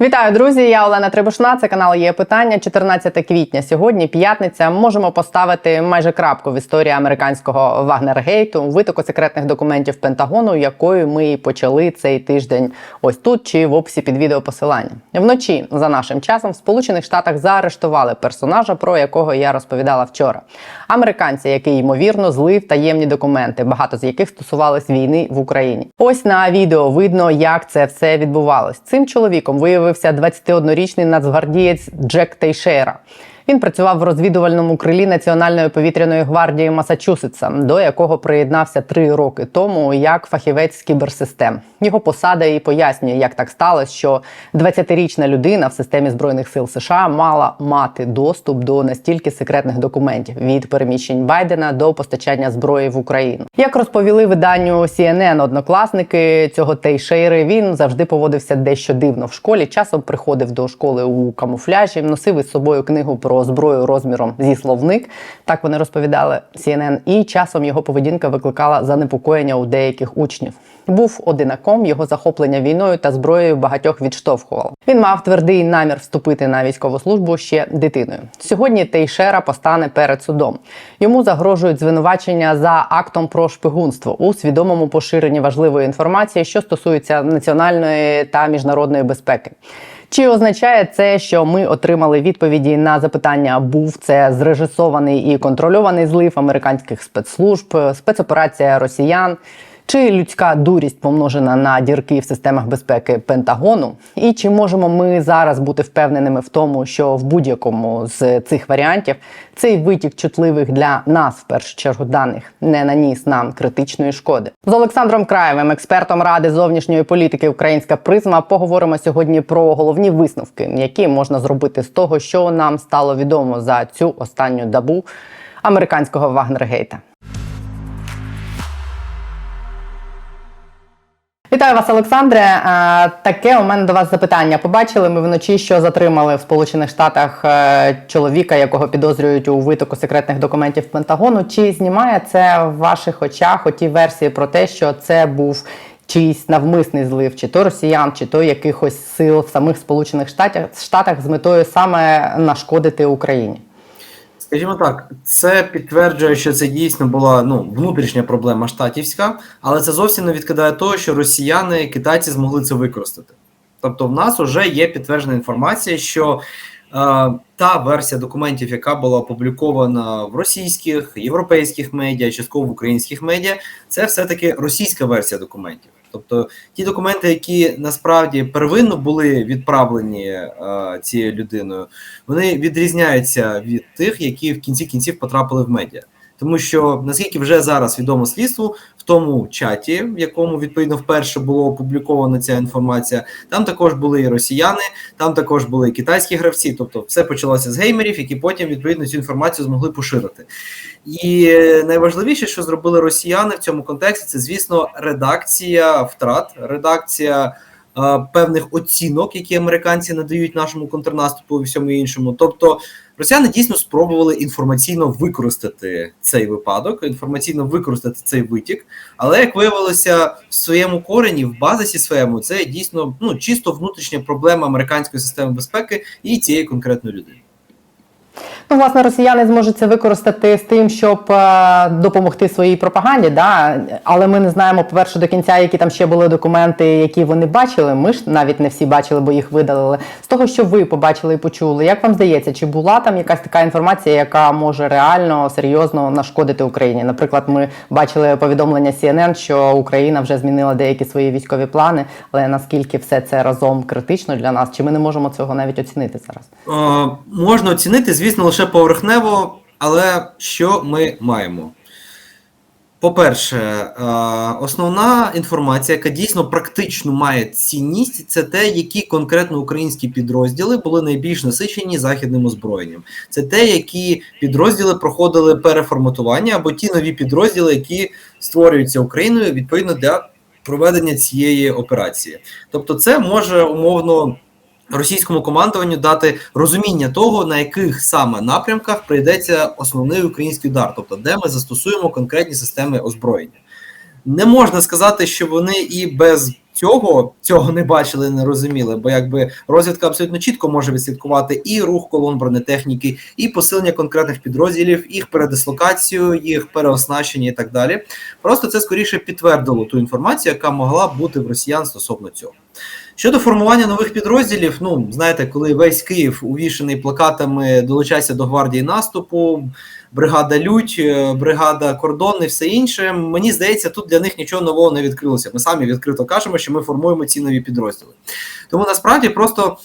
Вітаю, друзі! Я Олена Требушна. Це канал є питання. 14 квітня. Сьогодні п'ятниця. Можемо поставити майже крапку в історії американського Вагнергейту, витоку секретних документів Пентагону, якою ми і почали цей тиждень. Ось тут чи в описі під відео посилання. Вночі за нашим часом в Сполучених Штатах заарештували персонажа, про якого я розповідала вчора. Американця, який ймовірно злив таємні документи, багато з яких стосувались війни в Україні. Ось на відео видно, як це все відбувалось. Цим чоловіком виявився 21-річний нацгвардієць Джек Тейшера. Він працював в розвідувальному крилі Національної повітряної гвардії Масачусетса, до якого приєднався три роки тому як фахівець з кіберсистем. Його посада і пояснює, як так сталося, що 20-річна людина в системі збройних сил США мала мати доступ до настільки секретних документів від переміщень Байдена до постачання зброї в Україну. Як розповіли виданню CNN однокласники цього Тейшейри, він завжди поводився дещо дивно в школі. Часом приходив до школи у камуфляжі, носив із собою книгу про зброю розміром зі словник. Так вони розповідали CNN. І часом його поведінка викликала занепокоєння у деяких учнів. Був одинаком, його захоплення війною та зброєю багатьох відштовхувало. Він мав твердий намір вступити на військову службу ще дитиною. Сьогодні Тейшера постане перед судом. Йому загрожують звинувачення за актом про шпигунство у свідомому поширенні важливої інформації, що стосується національної та міжнародної безпеки. Чи означає це, що ми отримали відповіді на запитання, був це зрежисований і контрольований злив американських спецслужб, спецоперація росіян? Чи людська дурість помножена на дірки в системах безпеки Пентагону? І чи можемо ми зараз бути впевненими в тому, що в будь-якому з цих варіантів цей витік чутливих для нас в першу чергу даних не наніс нам критичної шкоди? З Олександром Краєвим, експертом ради зовнішньої політики Українська призма, поговоримо сьогодні про головні висновки, які можна зробити з того, що нам стало відомо за цю останню добу американського Вагнергейта. Вітаю вас, Олександре. Е, Таке у мене до вас запитання. Побачили ми вночі, що затримали в Сполучених Штатах е, чоловіка, якого підозрюють у витоку секретних документів Пентагону. Чи знімає це в ваших очах оті версії про те, що це був чийсь навмисний злив, чи то росіян, чи то якихось сил в самих Сполучених Штатах, Штатах з метою саме нашкодити Україні? Скажімо так, це підтверджує, що це дійсно була ну, внутрішня проблема штатівська, але це зовсім не відкидає того, що росіяни, китайці змогли це використати. Тобто, в нас вже є підтверджена інформація, що е, та версія документів, яка була опублікована в російських, європейських медіа, частково в українських медіа, це все-таки російська версія документів. Тобто ті документи, які насправді первинно були відправлені е, цією людиною, вони відрізняються від тих, які в кінці кінців потрапили в медіа. Тому що наскільки вже зараз відомо слідству, в тому чаті, в якому відповідно вперше було опублікована ця інформація, там також були і росіяни, там також були і китайські гравці. Тобто, все почалося з геймерів, які потім відповідно цю інформацію змогли поширити. І найважливіше, що зробили росіяни в цьому контексті, це звісно редакція втрат, редакція. е, Певних оцінок, які американці надають нашому контрнаступу і всьому іншому, тобто Росіяни дійсно спробували інформаційно використати цей випадок, інформаційно використати цей витік, але як виявилося в своєму корені, в базисі своєму, це дійсно ну чисто внутрішня проблема американської системи безпеки і цієї конкретної людини. Ну, власне, росіяни зможуть це використати з тим, щоб е, допомогти своїй пропаганді, да? але ми не знаємо, по-перше, до кінця, які там ще були документи, які вони бачили. Ми ж навіть не всі бачили, бо їх видалили. З того, що ви побачили і почули, як вам здається, чи була там якась така інформація, яка може реально серйозно нашкодити Україні? Наприклад, ми бачили повідомлення CNN, що Україна вже змінила деякі свої військові плани, але наскільки все це разом критично для нас, чи ми не можемо цього навіть оцінити зараз? Е, можна оцінити, звісно, лише поверхнево, але що ми маємо? По-перше, е, основна інформація, яка дійсно практично має цінність, це те, які конкретно українські підрозділи були найбільш насичені західним озброєнням. Це те, які підрозділи проходили переформатування, або ті нові підрозділи, які створюються Україною відповідно для проведення цієї операції. Тобто, це може умовно російському командуванню дати розуміння того, на яких саме напрямках прийдеться основний український удар, тобто де ми застосуємо конкретні системи озброєння. Не можна сказати, що вони і без цього цього не бачили, не розуміли, бо якби розвідка абсолютно чітко може відслідкувати і рух колон бронетехніки, і посилення конкретних підрозділів, їх передислокацію, їх переоснащення і так далі. Просто це скоріше підтвердило ту інформацію, яка могла бути в росіян стосовно цього. Щодо формування нових підрозділів, ну знаєте, коли весь Київ увішаний плакатами долучайся до гвардії наступу, бригада Лють, е, бригада Кордон і все інше. Мені здається, тут для них нічого нового не відкрилося. Ми самі відкрито кажемо, що ми формуємо ці нові підрозділи. Тому насправді просто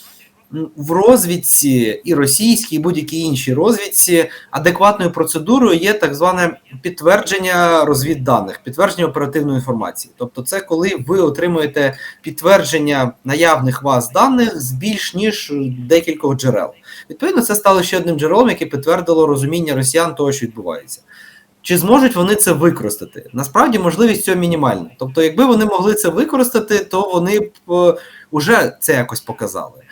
в розвідці і російській, і будь-якій іншій розвідці адекватною процедурою є так зване підтвердження розвідданих, підтвердження оперативної інформації. Тобто, це коли ви отримуєте підтвердження наявних вас даних з більш ніж декількох джерел. Відповідно, це стало ще одним джерелом, яке підтвердило розуміння росіян того, що відбувається. Чи зможуть вони це використати? Насправді можливість цього мінімальна. Тобто, якби вони могли це використати, то вони б е, уже це якось показали.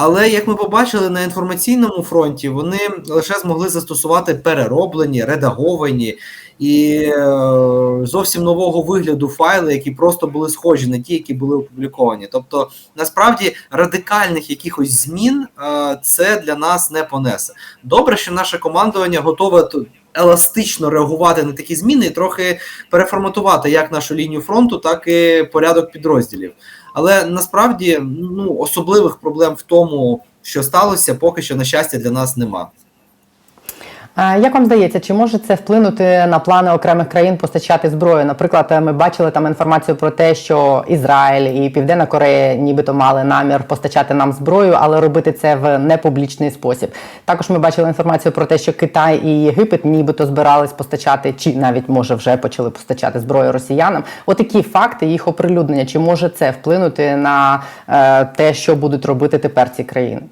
Але як ми побачили на інформаційному фронті, вони лише змогли застосувати перероблені, редаговані і е, зовсім нового вигляду файли, які просто були схожі на ті, які були опубліковані. Тобто, насправді радикальних якихось змін е, це для нас не понесе. Добре, що наше командування готове еластично реагувати на такі зміни і трохи переформатувати як нашу лінію фронту, так і порядок підрозділів. Але насправді ну особливих проблем в тому, що сталося, поки що на щастя для нас нема. Як вам здається, чи може це вплинути на плани окремих країн постачати зброю? Наприклад, ми бачили там інформацію про те, що Ізраїль і Південна Корея нібито мали намір постачати нам зброю, але робити це в непублічний спосіб. Також ми бачили інформацію про те, що Китай і Єгипет нібито збирались постачати, чи навіть може вже почали постачати зброю росіянам. Отакі факти їх оприлюднення. Чи може це вплинути на е, те, що будуть робити тепер ці країни?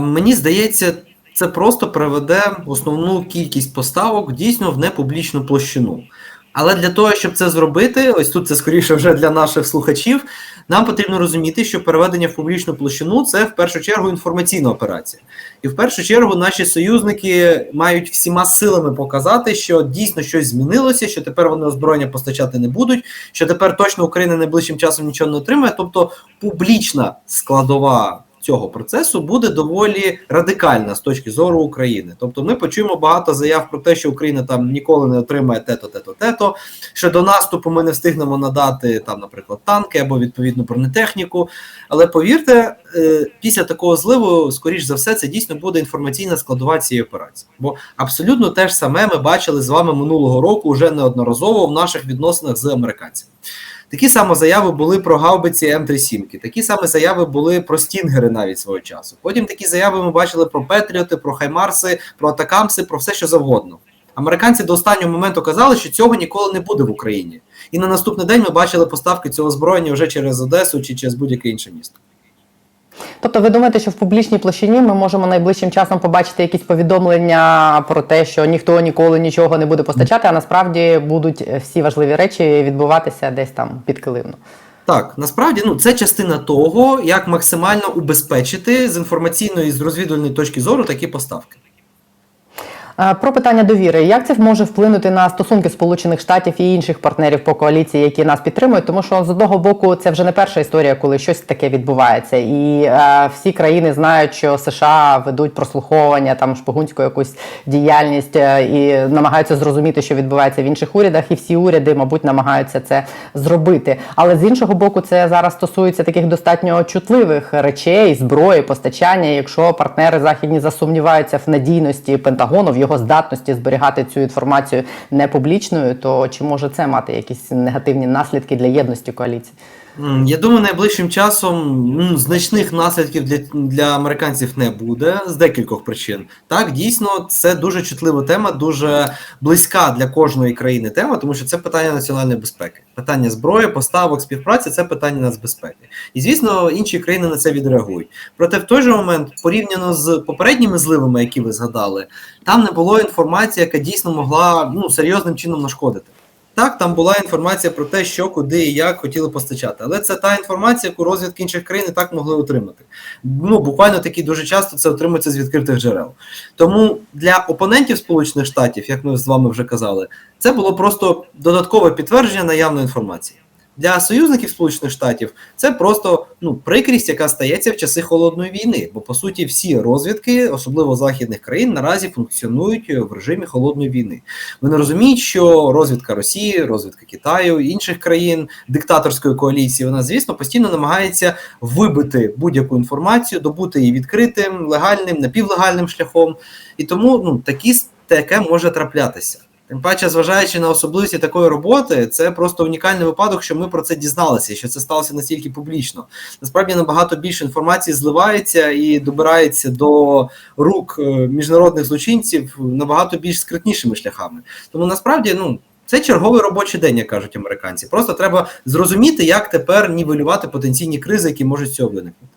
Мені здається, це просто приведе основну кількість поставок дійсно в непублічну площину. Але для того, щоб це зробити, ось тут це скоріше вже для наших слухачів, нам потрібно розуміти, що переведення в публічну площину це в першу чергу інформаційна операція. І в першу чергу наші союзники мають всіма силами показати, що дійсно щось змінилося, що тепер вони озброєння постачати не будуть, що тепер точно Україна найближчим часом нічого не отримає. Тобто публічна складова цього процесу буде доволі радикальна з точки зору України. Тобто, ми почуємо багато заяв про те, що Україна там ніколи не отримає те-то, те-то, те-то. Що до наступу ми не встигнемо надати там, наприклад, танки або відповідну бронетехніку. Але повірте, е, після такого зливу, скоріш за все, це дійсно буде інформаційна складова цієї операції. Бо абсолютно те ж саме ми бачили з вами минулого року вже неодноразово в наших відносинах з американцями. Такі саме заяви були про гаубиці М37, такі саме заяви були про стінгери навіть свого часу. Потім такі заяви ми бачили про Петріоти, про Хаймарси, про Атакамси, про все, що завгодно. Американці до останнього моменту казали, що цього ніколи не буде в Україні. І на наступний день ми бачили поставки цього зброєння вже через Одесу чи через будь-яке інше місто. Тобто, ви думаєте, що в публічній площині ми можемо найближчим часом побачити якісь повідомлення про те, що ніхто ніколи нічого не буде постачати, а насправді будуть всі важливі речі відбуватися десь там підкиливно. Так, насправді ну це частина того, як максимально убезпечити з інформаційної з розвідувальної точки зору такі поставки. Про питання довіри. Як це може вплинути на стосунки Сполучених Штатів і інших партнерів по коаліції, які нас підтримують? Тому що з одного боку це вже не перша історія, коли щось таке відбувається, і е, всі країни знають, що США ведуть прослуховування там шпигунську якусь діяльність е, і намагаються зрозуміти, що відбувається в інших урядах, і всі уряди, мабуть, намагаються це зробити. Але з іншого боку, це зараз стосується таких достатньо чутливих речей, зброї, постачання. Якщо партнери західні засумніваються в надійності Пентагону, в його здатності зберігати цю інформацію не публічною, то чи може це мати якісь негативні наслідки для єдності коаліції? Я думаю, найближчим часом значних наслідків для, для американців не буде з декількох причин. Так, дійсно, це дуже чутлива тема, дуже близька для кожної країни тема, тому що це питання національної безпеки. Питання зброї, поставок, співпраці це питання нацбезпеки. І звісно, інші країни на це відреагують. Проте в той же момент, порівняно з попередніми зливами, які ви згадали, там не було інформації, яка дійсно могла ну серйозним чином нашкодити. Так, там була інформація про те, що куди і як хотіли постачати. Але це та інформація, яку розвідки інших країн і так могли отримати. Ну, буквально такі дуже часто це отримується з відкритих джерел. Тому для опонентів Сполучених Штатів, як ми з вами вже казали, це було просто додаткове підтвердження наявної інформації. Для союзників Сполучених Штатів це просто ну прикрість, яка стається в часи холодної війни. Бо по суті всі розвідки, особливо західних країн, наразі функціонують в режимі холодної війни. Вони розуміють, що розвідка Росії, розвідка Китаю, інших країн диктаторської коаліції, вона звісно постійно намагається вибити будь-яку інформацію, добути її відкритим, легальним, напівлегальним шляхом. І тому ну такі таке може траплятися. Тим паче, зважаючи на особливості такої роботи, це просто унікальний випадок, що ми про це дізналися, що це сталося настільки публічно. Насправді набагато більше інформації зливається і добирається до рук е, міжнародних злочинців набагато більш скритнішими шляхами. Тому насправді, ну. Це черговий робочий день, як кажуть американці. Просто треба зрозуміти, як тепер нівелювати потенційні кризи, які можуть цього виникнути.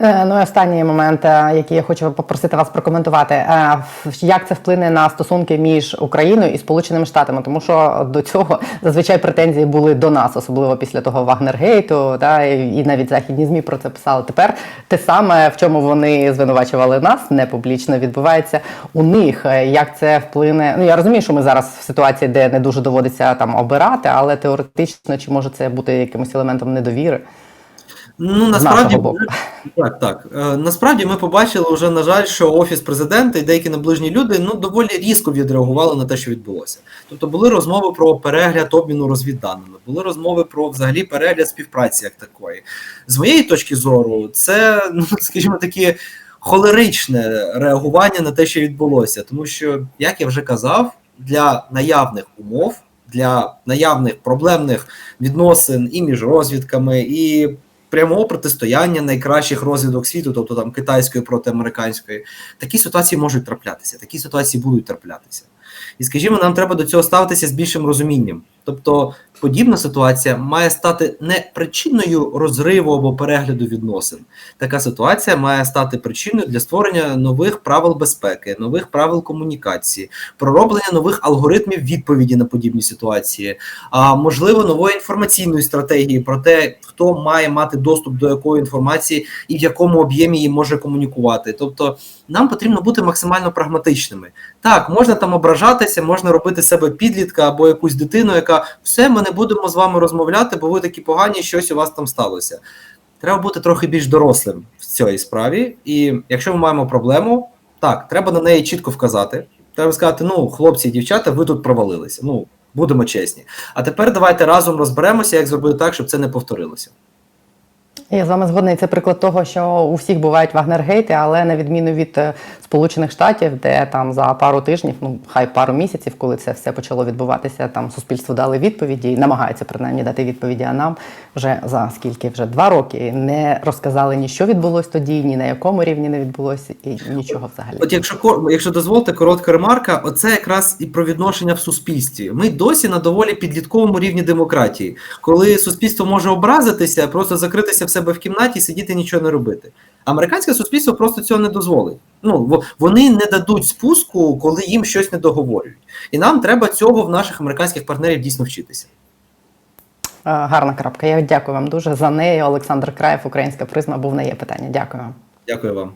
Е, Ну і останній момент, е, який я хочу попросити вас прокоментувати, Е, як це вплине на стосунки між Україною і Сполученими Штатами, тому що до цього зазвичай претензії були до нас, особливо після того Вагнергейту, да, і навіть західні змі про це писали. Тепер те саме, в чому вони звинувачували нас, не публічно відбувається у них. Як це вплине? Ну я розумію, що ми зараз в ситуації, де не дуже доводиться там обирати, але теоретично чи може це бути якимось елементом недовіри? Ну насправді боку. так, так. Е, насправді ми побачили вже, на жаль, що офіс президента і деякі наближні люди ну доволі різко відреагували на те, що відбулося. Тобто були розмови про перегляд обміну розвідданими, були розмови про взагалі перегляд співпраці як такої. З моєї точки зору, це ну скажімо такі. Холеричне реагування на те, що відбулося, тому що, як я вже казав, для наявних умов, для наявних проблемних відносин і між розвідками, і прямого протистояння найкращих розвідок світу, тобто там китайської проти американської, такі ситуації можуть траплятися, такі ситуації будуть траплятися. І скажімо, нам треба до цього ставитися з більшим розумінням. Тобто, подібна ситуація має стати не причиною розриву або перегляду відносин. Така ситуація має стати причиною для створення нових правил безпеки, нових правил комунікації, пророблення нових алгоритмів відповіді на подібні ситуації, а можливо, нової інформаційної стратегії про те, хто має мати доступ до якої інформації і в якому об'ємі її може комунікувати. Тобто, нам потрібно бути максимально прагматичними. Так, можна там ображатися, можна робити себе підлітка або якусь дитину, яка все, ми не будемо з вами розмовляти, бо ви такі погані, щось у вас там сталося. Треба бути трохи більш дорослим в цій справі. І якщо ми маємо проблему, так, треба на неї чітко вказати. Треба сказати: ну, хлопці і дівчата, ви тут провалилися. Ну, будемо чесні. А тепер давайте разом розберемося, як зробити так, щоб це не повторилося. Я з вами згодна, і це приклад того, що у всіх бувають вагнергейти, але на відміну від е, Сполучених Штатів, де там за пару тижнів, ну хай пару місяців, коли це все почало відбуватися, там суспільство дали відповіді і намагаються принаймні дати відповіді. А нам вже за скільки вже два роки не розказали ні що відбулось тоді, ні на якому рівні не відбулося, і нічого взагалі. От якщо якщо дозволите, коротка ремарка, оце якраз і про відношення в суспільстві. Ми досі на доволі підлітковому рівні демократії, коли суспільство може образитися, просто закритися в себе в кімнаті, сидіти нічого не робити. Американське суспільство просто цього не дозволить. Ну вони не дадуть спуску, коли їм щось не договорюють. І нам треба цього в наших американських партнерів дійсно вчитися. Гарна крапка. Я дякую вам дуже за неї. Олександр Краєв, Українська призма, був на є питання. Дякую вам. Дякую вам.